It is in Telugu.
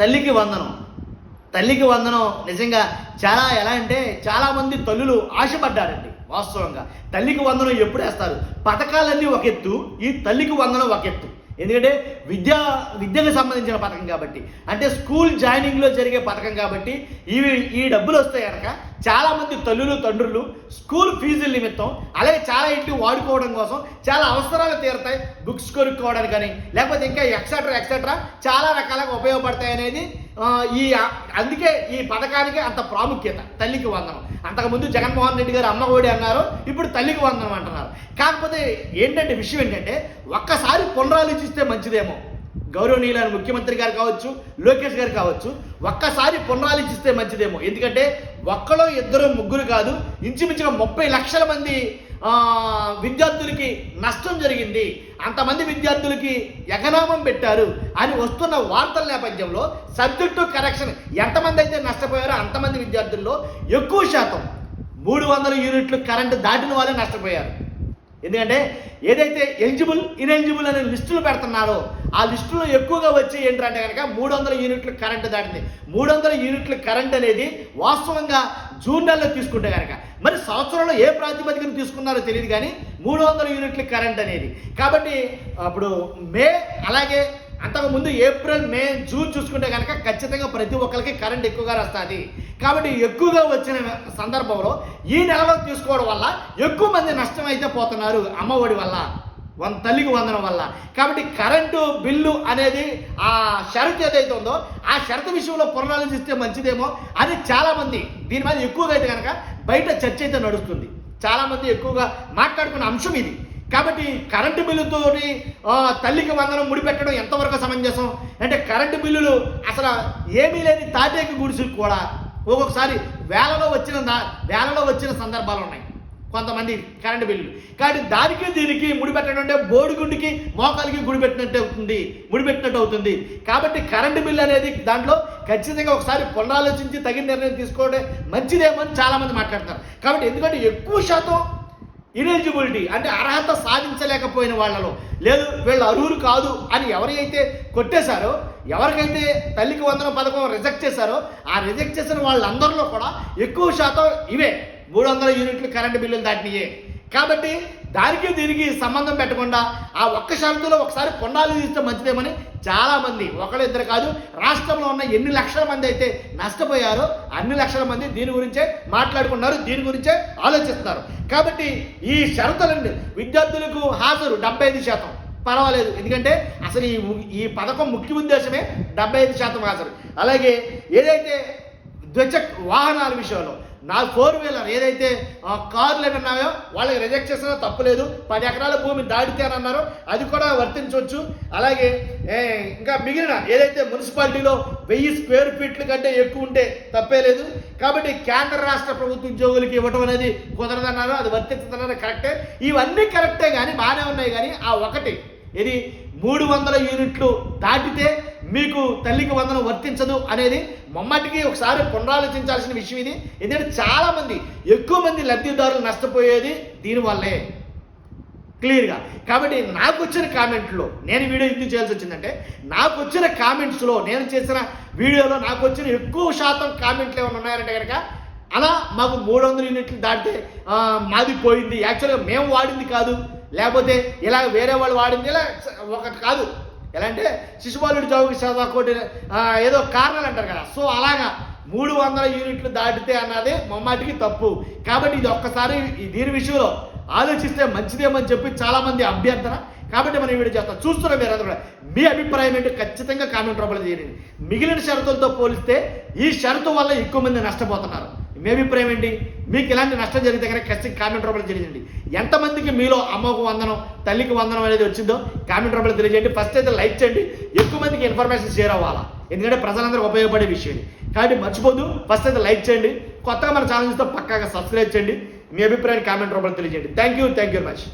తల్లికి వందనం. తల్లికి వందనం నిజంగా చాలా ఎలా అంటే చాలామంది తల్లులు ఆశపడ్డారండి వాస్తవంగా. తల్లికి వందనం ఎప్పుడు వేస్తారు? పథకాలన్నీ ఒక ఎత్తు ఈ తల్లికి వందనం ఒక ఎత్తు. ఎందుకంటే విద్యా విద్యకు సంబంధించిన పథకం కాబట్టి. అంటే స్కూల్ జాయినింగ్లో జరిగే పథకం కాబట్టి ఇవి ఈ డబ్బులు వస్తాయి కనుక చాలామంది తల్లులు తండ్రులు స్కూల్ ఫీజుల నిమిత్తం అలాగే చాలా ఇంటి వాడుకోవడం కోసం చాలా అవసరాలు తీరుతాయి బుక్స్ కొనుక్కోవడానికి కానీ లేకపోతే ఇంకా ఎక్సెట్రా ఎక్సెట్రా చాలా రకాలుగా ఉపయోగపడతాయి అనేది ఈ అందుకే ఈ పథకానికి అంత ప్రాముఖ్యత తల్లికి వందనం. అంతకుముందు జగన్మోహన్ రెడ్డి గారు అమ్మ ఒడి అన్నారు ఇప్పుడు తల్లికి వందనం అంటున్నారు. కాకపోతే ఏంటంటే విషయం ఏంటంటే ఒక్కసారి పునరాలోచిస్తే మంచిదేమో. గౌరవనీయులైన ముఖ్యమంత్రి గారు కావచ్చు లోకేష్ గారు కావచ్చు ఒక్కసారి పునరాలోచిస్తే మంచిదేమో. ఎందుకంటే ఒక్కలో ఇద్దరు ముగ్గురు కాదు ఇంచుమించుగా ముప్పై లక్షల మంది విద్యార్థులకి నష్టం జరిగింది. అంతమంది విద్యార్థులకి ఎకనామం పెట్టారు అని వస్తున్న వార్తల నేపథ్యంలో సబ్జెక్టు కరెక్షన్ ఎంతమంది అయితే నష్టపోయారో అంతమంది విద్యార్థుల్లో ఎక్కువ శాతం మూడు వందల యూనిట్లు కరెంటు దాటిన వాళ్ళే నష్టపోయారు. ఎందుకంటే ఏదైతే ఎలిజిబుల్ ఇనెలిజిబుల్ అనే లిస్టులు పెడుతున్నారో ఆ లిస్టులో ఎక్కువగా వచ్చి ఏంటంటే కనుక మూడు వందల యూనిట్లు కరెంట్ దాటింది. మూడు వందల యూనిట్ల కరెంట్ అనేది వాస్తవంగా జూన్ నెలలో తీసుకుంటే కనుక. మరి సంవత్సరంలో ఏ ప్రాతిపదికన తీసుకున్నారో తెలియదు కానీ మూడు వందల యూనిట్ల కరెంట్ అనేది. కాబట్టి అప్పుడు మే అలాగే అంతకుముందు ఏప్రిల్ మే జూన్ చూసుకుంటే కనుక ఖచ్చితంగా ప్రతి ఒక్కరికి కరెంట్ ఎక్కువగా వస్తుంది కాబట్టి ఎక్కువగా వచ్చిన సందర్భంలో ఈ నెలలో తీసుకోవడం వల్ల ఎక్కువ మంది నష్టం అయితే పోతున్నారు అమ్మఒడి వల్ల వన్ తల్లికి వందనం వల్ల. కాబట్టి కరెంటు బిల్లు అనేది ఆ షరతు ఏదైతే ఉందో ఆ షరతు విషయంలో పునరాలోచిస్తే మంచిదేమో అని చాలామంది దీని మీద ఎక్కువగా అయితే కనుక బయట చర్చ అయితే నడుస్తుంది. చాలామంది ఎక్కువగా మాట్లాడుకున్న అంశం ఇది. కాబట్టి కరెంటు బిల్లుతోని తల్లికి వందనం ముడిపెట్టడం ఎంతవరకు సమంజసం? అంటే కరెంటు బిల్లులు అసలు ఏమీ లేని తాటేకి గుడిసులు కూడా ఒక్కొక్కసారి వేలలో వచ్చిన దా- వేలలో వచ్చిన సందర్భాలు ఉన్నాయి. కొంతమంది కరెంటు బిల్లు కాబట్టి దానికి దీనికి ముడిపెట్టడం అంటే బోడిగుండికి మోకాలికి గుడిపెట్టినట్టు అవుతుంది ముడిపెట్టినట్టు అవుతుంది. కాబట్టి కరెంటు బిల్లు అనేది దాంట్లో ఖచ్చితంగా ఒకసారి పునరాలోచించి తగిన నిర్ణయం తీసుకోవడం మంచిదేమో అని చాలామంది మాట్లాడతారు కాబట్టి ఎందుకంటే ఎక్కువ శాతం ఇనెలిజిబిలిటీ అంటే అర్హత సాధించలేకపోయిన వాళ్ళలో. లేదు వీళ్ళు అర్హులు కాదు అని ఎవరైతే కొట్టేశారో ఎవరికైతే తల్లికి వందన పథకం రిజెక్ట్ చేశారో ఆ రిజెక్ట్ చేసిన వాళ్ళందరిలో కూడా ఎక్కువ శాతం ఇవే. మూడు వందల యూనిట్లు కరెంటు బిల్లులు దాటినాయే. కాబట్టి దానికి దీనికి సంబంధం పెట్టకుండా ఆ ఒక్క షరతులో ఒకసారి పొండాలు తీస్తే మంచిదేమని చాలామంది ఒకళ్ళిద్దరు కాదు రాష్ట్రంలో ఉన్న ఎన్ని లక్షల మంది అయితే నష్టపోయారో అన్ని లక్షల మంది దీని గురించే మాట్లాడుకున్నారు దీని గురించే ఆలోచిస్తున్నారు. కాబట్టి ఈ షరతులండి విద్యార్థులకు హాజరు డెబ్బై ఐదు శాతం. పర్వాలేదు. ఎందుకంటే అసలు ఈ ఈ పథకం ముఖ్య ఉద్దేశమే డెబ్బై ఐదు శాతం హాజరు. అలాగే ఏదైతే ద్విచక్ వాహనాల విషయంలో నా ఫోర్ వీలర్ ఏదైతే కార్లు ఏమి ఉన్నాయో వాళ్ళకి రిజెక్ట్ చేసినా తప్పులేదు పది ఎకరాల భూమి దాడితే అని అన్నారో. అది కూడా వర్తించవచ్చు. అలాగే ఇంకా మిగిలిన ఏదైతే మున్సిపాలిటీలో వెయ్యి స్క్వేర్ ఫీట్ల కంటే ఎక్కువ ఉంటే తప్పే లేదు. కాబట్టి కేంద్ర రాష్ట్ర ప్రభుత్వ ఉద్యోగులకి ఇవ్వటం అనేది కుదరదన్నారు అది వర్తించదన్నారు కరెక్టే. ఇవన్నీ కరెక్టే కానీ బాగానే ఉన్నాయి కానీ ఆ ఒకటి ఇది మూడు వందల యూనిట్లు దాటితే మీకు తల్లికి వందనం వర్తించదు అనేది మమ్మటికి ఒకసారి పునరాలోచించాల్సిన విషయం ఇది. ఎందుకంటే చాలామంది ఎక్కువ మంది లబ్ధిదారులు నష్టపోయేది దీనివల్లే. క్లియర్గా. కాబట్టి నాకు వచ్చిన కామెంట్లో నేను వీడియో ఎందుకు చేయాల్సి వచ్చిందంటే నాకు వచ్చిన కామెంట్స్లో నేను చేసిన వీడియోలో నాకు వచ్చిన ఎక్కువ శాతం కామెంట్లు ఏమైనా ఉన్నాయంటే కనుక అలా మాకు మూడు వందల యూనిట్లు దాటితే మాది పోయింది. యాక్చువల్గా మేము వాడింది కాదు. లేకపోతే ఇలా వేరే వాళ్ళు వాడింది ఇలా ఒకటి కాదు. ఎలా అంటే శిశుబాలుడి చౌకి చదవకోటి ఏదో కారణాలు అంటారు కదా. సో అలాగా మూడు వందల యూనిట్లు దాటితే అన్నది మమ్మాటికి తప్పు. కాబట్టి ఇది ఒక్కసారి దీని విషయంలో ఆలోచిస్తే మంచిదేమని చెప్పి చాలామంది అభ్యర్థన కాబట్టి మనం ఈ వీడియో చేస్తాం. చూస్తున్నాం మీరు అందరూ మీ అభిప్రాయం ఏంటి? ఖచ్చితంగా కామెంట్ రూపంలో చేయండి మిగిలిన షరతులతో పోలిస్తే ఈ షరతు వల్ల ఎక్కువ మంది నష్టపోతున్నారు. మీ అభిప్రాయం ఏంటి? మీకు ఇలాంటి నష్టం జరిగితే కనుక ఖచ్చితంగా కామెంట్ రూపంలో తెలియజేయండి. ఎంతమందికి మీలో అమ్మకు వందనం తల్లికి వందనం అనేది వచ్చిందో కామెంట్ రూపంలో తెలియజేయండి. ఫస్ట్ అయితే లైక్ చేయండి. ఎక్కువ మందికి ఇన్ఫర్మేషన్ షేర్ అవ్వాలా? ఎందుకంటే ప్రజలందరికీ ఉపయోగపడే విషయం కాబట్టి మర్చిపోద్దు ఫస్ట్ అయితే లైక్ చేయండి. కొత్తగా మన ఛానల్ చూస్తే పక్కాగా సబ్స్క్రైబ్ చేయండి. మీ అభిప్రాయాన్ని కామెంట్ రూపంలో తెలియజేయండి. Thank you thank you very much